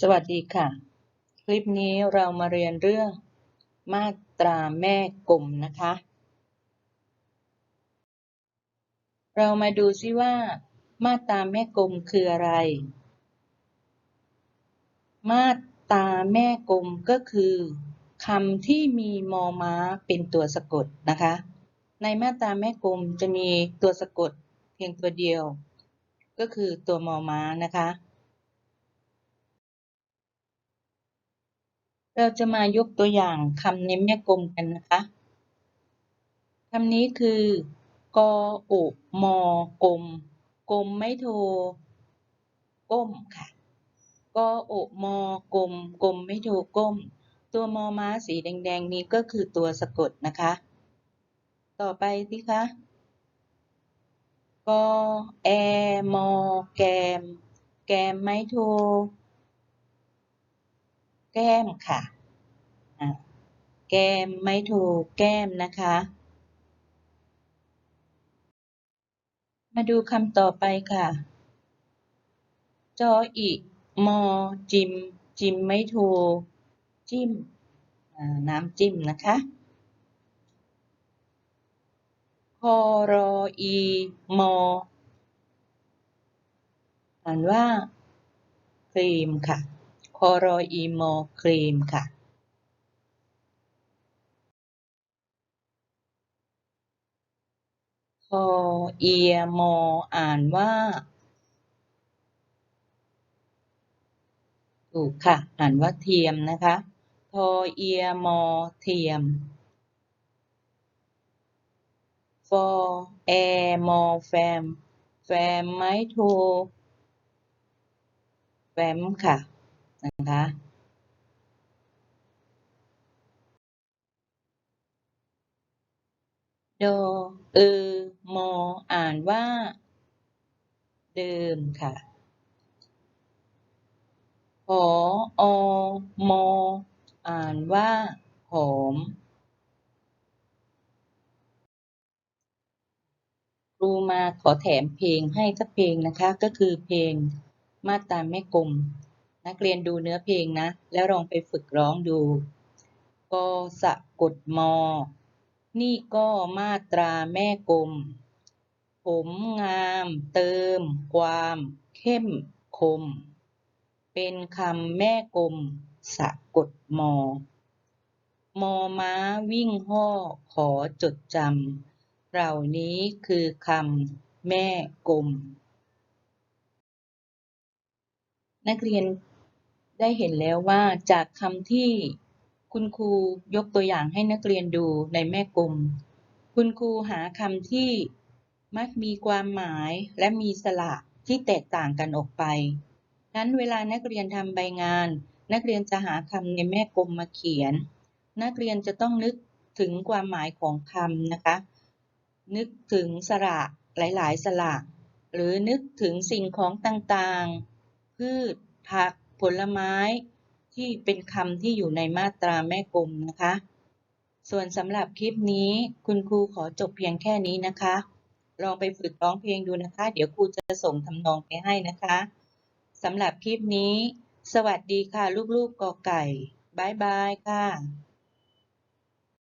สวัสดีค่ะ คลิปนี้เรามาเรียนเรื่องมาตราแม่กลมนะคะ เรามาดูซิว่า มาตราแม่กลมคืออะไร มาตราแม่กลมก็คือคำที่มีมอม้าเป็นตัวสะกดนะคะ ในมาตราแม่กลมจะมีตัวสะกดเพียงตัวเดียว ก็คือตัวมอม้านะคะ เราจะมายกตัวอย่างคำในแม่กลมกันนะคะคำนี้คือกออุมอกลมกลมไม่โทก้มค่ะกออุมอกลมกลมไม่โทก้ม ตัวมอม้าสีแดงๆนี้ก็คือตัวสะกดนะคะ ต่อไปสิคะกอแอมอแกม แกมไม่โท แก้มค่ะ แก้มไม่โทแก้มนะคะ มาดูคำต่อไปค่ะ จออีมอจิม จิมไม่โทจิ้มน้ำจิ้มนะคะคอรออีมออ่านว่าครีมค่ะ อรออีมอครีมค่ะคอเอียมออ่านว่า ถูกค่ะ อ่านว่าเทียมนะคะทอเอียมอเทียมฟอแอมอแฟม แฟมไม้โทแฟมค่ะ นะคะ โดเออมออ่านว่า เดิมค่ะหออมออ่านว่า หอมครูมาขอแถมเพลงให้สักเพลงนะคะ ก็คือเพลงมาตาแม่กลม นักเรียนดูเนื้อเพลงนะ แล้วลองไปฝึกร้องดูกสะกดมอ นี่ก็มาตราแม่กลม ผมงามเติม ความ เข้มคม เป็นคำแม่กลม สะกดมอ มอม้าวิ่งห่อขอจดจำเหล่านี้คือคำแม่กลมนักเรียน ได้เห็นแล้วว่าจากคำที่คุณครูยกตัวอย่างให้นักเรียนดูในแม่กลม คุณครูหาคำที่มักมีความหมายและมีสระที่แตกต่างกันออกไป นั้นเวลานักเรียนทำใบงาน นักเรียนจะหาคำในแม่กลมมาเขียน นักเรียนจะต้องนึกถึงความหมายของคำนะคะ นึกถึงสระหลาย ๆ สระ หรือนึกถึงสิ่งของต่าง ๆ พืช ผัก ลไม้ที่เป็นคำที่อยู่ในมาตราแม่กลมนะคะ ส่วนสำหรับคลิปนี้คุณครูขอจบเพียงแค่นี้นะคะ ลองไปฝึกร้องเพลงดูนะคะ เดี๋ยวครูจะส่งทำนองไปให้นะคะสำหรับคลิปนี้ สวัสดีค่ะลูกๆกอไก่บายบายค่ะ